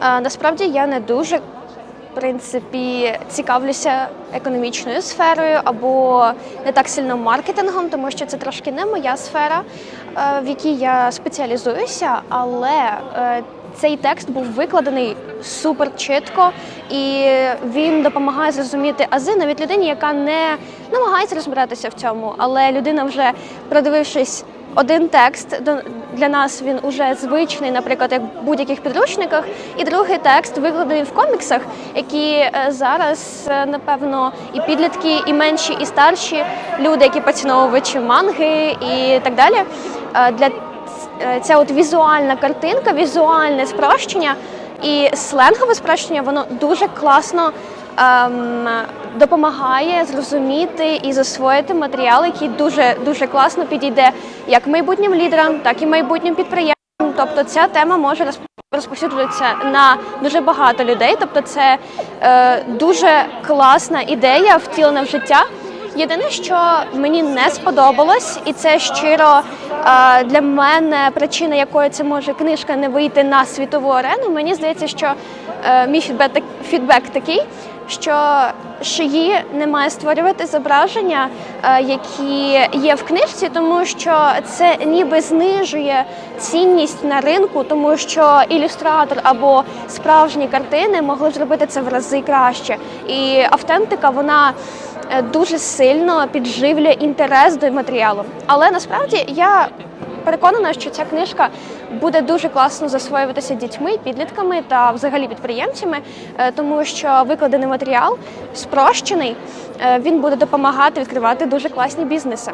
Насправді я не дуже в принципі цікавлюся економічною сферою або не так сильно маркетингом, тому що це трошки не моя сфера, е, в якій я спеціалізуюся, але е, цей текст був викладений супер чітко, і він допомагає зрозуміти ази навіть людині, яка не намагається розбиратися в цьому, але людина вже продивившись один текст для нас він уже звичний, наприклад, як в будь-яких підручниках. І другий текст викладений в коміксах, які е, зараз, е, напевно, і підлітки, і менші, і старші люди, які поціновувачі манги і так далі. е, Для ця от візуальна картинка, візуальне спрощення і сленгове спрощення, воно дуже класно ем, допомагає зрозуміти і засвоїти матеріал, який дуже дуже класно підійде як майбутнім лідерам, так і майбутнім підприємцям. Тобто ця тема може розп- розповсюджуватися на дуже багато людей. Тобто, це е, дуже класна ідея, втілена в життя. Єдине, що мені не сподобалось, і це щиро е, для мене причина, якою це може книжка не вийти на світову арену. Мені здається, що е, мій фідбек, фідбек такий, що шиї не має створювати зображення, е, які є в книжці, тому що це ніби знижує цінність на ринку, тому що ілюстратор або справжні картини могли зробити це в рази краще. І автентика вона е, дуже сильно підживлює інтерес до матеріалу. Але насправді я переконана, що ця книжка буде дуже класно засвоюватися дітьми, підлітками та взагалі підприємцями, е, тому що викладений матеріал спрощений, е, він буде допомагати відкривати дуже класні бізнеси.